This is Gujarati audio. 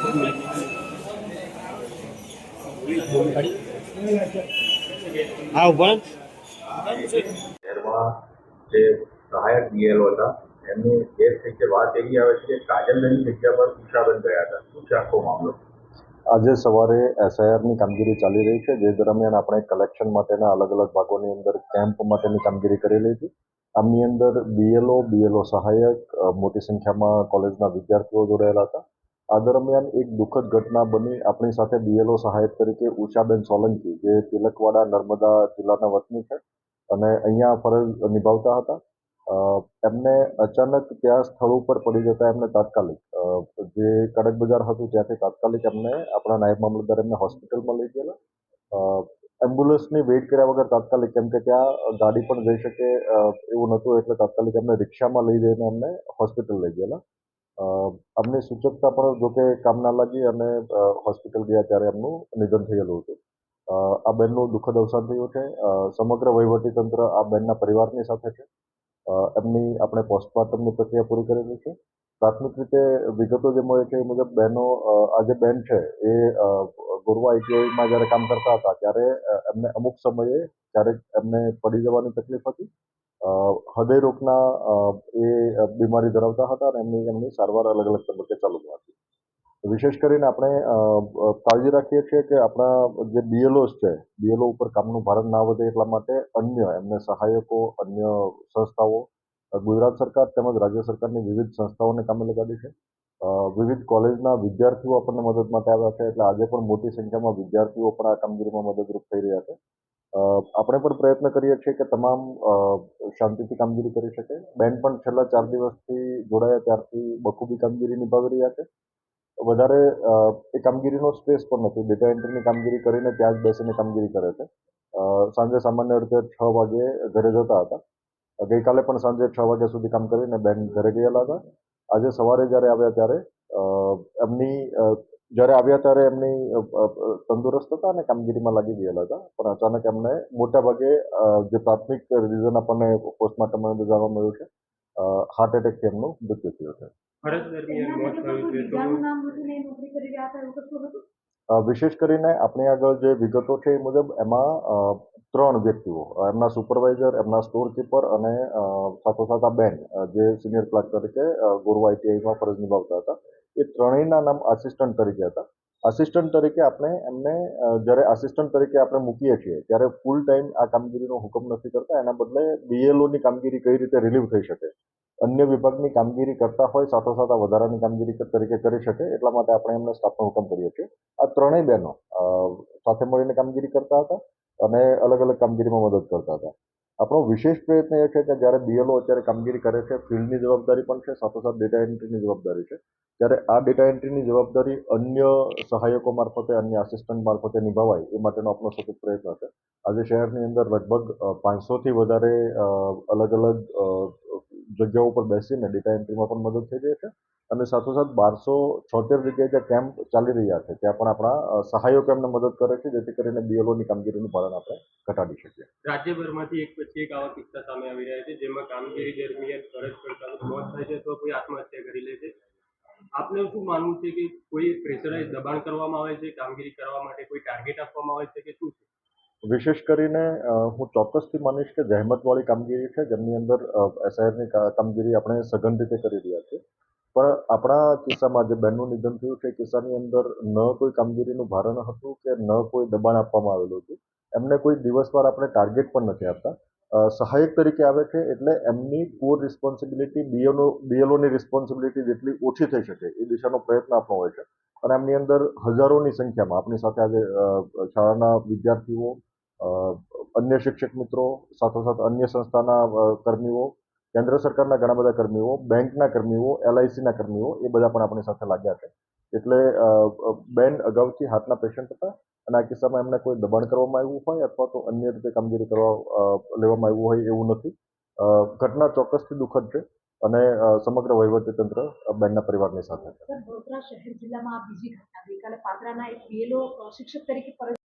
હા ઉપરાંત શહેરમાં જે સહાયક બીએલઓ હતા એમની થઈ છે વાત એવી આવે છે કે કાજલની જગ્યા પર ઉષાબેન ગયા હતા. શું છે આખો મામલો? આજે સવારે એસઆઈઆરની કામગીરી ચાલી રહી છે જે દરમિયાન આપણે કલેક્શન માટેના અલગ અલગ ભાગોની અંદર કેમ્પ માટેની કામગીરી કરેલી હતી. આમની અંદર બીએલઓ બીએલઓ સહાયક મોટી સંખ્યામાં કોલેજના વિદ્યાર્થીઓ જોડાયેલા હતા. આ દરમિયાન એક દુઃખદ ઘટના બની આપણી સાથે બીએલઓ સહાયક તરીકે ઉષાબેન સોલંકી, જે તિલકવાડા નર્મદા જિલ્લાના વતની છે અને અહીંયા ફરજ નિભાવતા હતા. એમને અચાનક ત્યાં સ્થળ ઉપર પડી જતા એમને તાત્કાલિક જે કડક બજાર હતું ત્યાંથી તાત્કાલિક એમને આપણા નાયબ મામલતદાર એમને હોસ્પિટલમાં લઈ ગયેલા. એમ્બ્યુલન્સની વેઇટ કર્યા વગર તાત્કાલિક, કેમ કે ત્યાં ગાડી પણ જઈ શકે એવું નહોતું એટલે તાત્કાલિક એમને રિક્ષામાં લઈ જઈને એમને હોસ્પિટલ લઈ ગયેલા. અમને સૂચકતા પણ જોકે કામ ના લાગી અને હોસ્પિટલ ગયા ત્યારે એમનું નિધન થયેલું હતું. આ બેનનું દુઃખદ અવસાન થયું છે. સમગ્ર વહીવટી તંત્ર આ બેનના પરિવારની સાથે છે. એમની આપણે પોસ્ટમોર્ટમની પ્રક્રિયા પૂરી કરેલી છે. પ્રાથમિક રીતે વિગતો જે મળે છે એ મુજબ બહેનો આ જે બેન છે એ ગોરવા આઈટીઆઈમાં જ્યારે કામ કરતા હતા ત્યારે એમને અમુક સમયે ક્યારેક એમને પડી જવાની તકલીફ હતી. અ, હૃદય રોગના અ, એ બીમારી ધરાવતા હતા અને એમની એમની સારવાર અલગ અલગ તબક્કે ચાલુ હતી વિશેષ કરીને આપણે કાળજી રાખીએ છીએ કે આપણા જે બીએલઓસ છે બીએલઓ ઉપર કામનું ભારણ ના વધે એટલા માટે અન્ય એમને સહાયકો અન્ય સંસ્થાઓ ગુજરાત સરકાર તેમજ રાજ્ય સરકારની વિવિધ સંસ્થાઓને કામે લગાડી છે. વિવિધ કોલેજના વિદ્યાર્થીઓ આપણને મદદ માટે આવ્યા છે. એટલે આજે પણ મોટી સંખ્યામાં વિદ્યાર્થીઓ પણ આ કામગીરીમાં મદદરૂપ થઈ રહ્યા છે. આપણે પણ પ્રયત્ન કરીએ છીએ કે તમામ શાંતિથી કામગીરી કરી શકે. બેન પણ છેલ્લા ચાર દિવસથી જોડાયા ત્યારથી બખૂબી કામગીરી નિભાવી રહ્યા છે. વધારે એ કામગીરીનો સ્પેસ પણ નથી. ડેટા એન્ટ્રીની કામગીરી કરીને ત્યાં જ બેસીને કામગીરી કરે છે. સાંજે સામાન્ય રીતે છ વાગે ઘરે જતા હતા. ગઈકાલે પણ સાંજે છ વાગ્યા સુધી કામ કરીને બેન ઘરે ગયેલા હતા. આજે સવારે જ્યારે આવ્યા ત્યારે એમની જ્યારે આવ્યા ત્યારે એમની તંદુરસ્ત હતા અને કામગીરીમાં લાગી ગયેલા હતા. પણ અચાનક એમને મોટા ભાગે જે પ્રાથમિક રીઝન આપણને પોસ્ટમોર્ટમ જાણવા મળ્યું છે હાર્ટ એટેકથી એમનું મૃત્યુ થયું છે. વિશેષ કરીને આપણી આગળ જે વિગતો છે એ મુજબ એમાં અ, ત્રણ વ્યક્તિઓ એમના સુપરવાઇઝર એમના સ્ટોર કીપર અને સાથોસાથ આ બેન જે સિનિયર ક્લાર્ક તરીકે ગોરવા આઈટીઆઈમાં ફરજ નિભાવતા હતા. એ ત્રણેયના નામ આસિસ્ટન્ટ તરીકે હતા. આસિસ્ટન્ટ તરીકે આપણે એમને જ્યારે આસિસ્ટન્ટ તરીકે આપણે મૂકીએ છીએ, ત્યારે ફૂલ ટાઈમ આ કામગીરીનો હુકમ નથી કરતા. એના બદલે બીએલઓની કામગીરી કઈ રીતે રિલીવ થઈ શકે? અન્ય વિભાગની કામગીરી કરતા હોય, સાથોસાથ આ વધારાની કામગીરી તરીકે કરી શકે, એટલા માટે આપણે એમને સ્ટાફનો હુકમ કરીએ છીએ. આ ત્રણેય બહેનો સાથે મળીને કામગીરી કરતા હતા અને અલગ અલગ કામગીરીમાં મદદ કરતા હતા. આપણો વિશેષ પ્રયત્ન એ છે કે જ્યારે બીએલઓ અત્યારે કામગીરી કરે છે, ફિલ્ડની જવાબદારી પણ છે સાથોસાથ ડેટા એન્ટ્રીની જવાબદારી છે. ત્યારે આ ડેટા એન્ટ્રીની જવાબદારી અન્ય સહાયકો મારફતે, અન્ય આસિસ્ટન્ટ મારફતે નિભાવાય, એ માટેનો આપણો સતત પ્રયત્ન છે. આજે શહેરની અંદર લગભગ પાંચસોથી વધારે અલગ અલગ જગ્યાઓ ઉપર બેસીને ડેટા એન્ટ્રીમાં પણ મદદ થઈ રહી છે. અને સાથોસાથ બારસો છોતેર જગ્યાએ જે કેમ્પ ચાલી રહ્યા છે ત્યાં પણ આપણા સહાયકો એમને મદદ કરે છે જેથી કરીને બીએલઓની કામગીરીનું ભારણ આપણે ઘટાડી શકીએ. રાજ્યભરમાંથી એક પછી એક આવા કિસ્સા સામે આવી રહ્યા છે જેમાં કામગીરી દરમિયાન ફરજ પડતા મોત થાય છે તો કોઈ આત્મહત્યા કરી લે છે. આપને શું માનવું છે કે કોઈ પ્રેશરાઇઝ દબાણ કરવામાં આવે છે કામગીરી કરવા માટે કોઈ ટાર્ગેટ આપવામાં આવે છે કે શું છે? વિશેષ કરીને હું ચોક્કસથી માનીશ કે જહેમતવાળી કામગીરી છે જેમની અંદર એસઆઈઆરની કામગીરી આપણે સઘન રીતે કરી રહ્યા છીએ. પણ આપણા કિસ્સામાં જે બેનનું નિધન થયું છે કિસ્સાની અંદર ન કોઈ કામગીરીનું ભારણ હતું કે ન કોઈ દબાણ આપવામાં આવેલું હતું? એમને કોઈ દિવસવાર આપણે ટાર્ગેટ પણ નથી આપતા. સહાયક તરીકે આવે છે એટલે એમની કોર રિસ્પોન્સિબિલિટી બીએલઓ બીએલઓની રિસ્પોન્સિબિલિટી જેટલી ઓછી થઈ શકે એ દિશાનો પ્રયત્ન આપણો હોય છે. અને એમની અંદર હજારોની સંખ્યામાં આપણી સાથે આજે શાળાના વિદ્યાર્થીઓ અન્ય શિક્ષક મિત્રો, સાથોસાથ અન્ય સંસ્થાના કર્મીઓ કેન્દ્ર સરકારના ઘણા બધા કર્મીઓ, બેંકના કર્મીઓ એલઆઈસીના કર્મીઓ એ બધા પણ આપણી સાથે લાગ્યા છે. એટલે બેન અગાઉથી હાથના પેશન્ટ હતા અને આ કિસ્સામાં એમને કોઈ દબાણ કરવામાં આવ્યું હોય અથવા તો અન્ય રીતે કામગીરી કરવા લેવામાં આવ્યું હોય એવું નથી. ઘટના ચોક્કસથી દુઃખદ છે અને સમગ્ર વહીવટીતંત્ર તંત્ર બેનના પરિવારની સાથે છે. શહેર જિલ્લામાં બીજી ઘટના ગઈકાલે પાદરાના એક બીએલઓ શિક્ષક તરીકે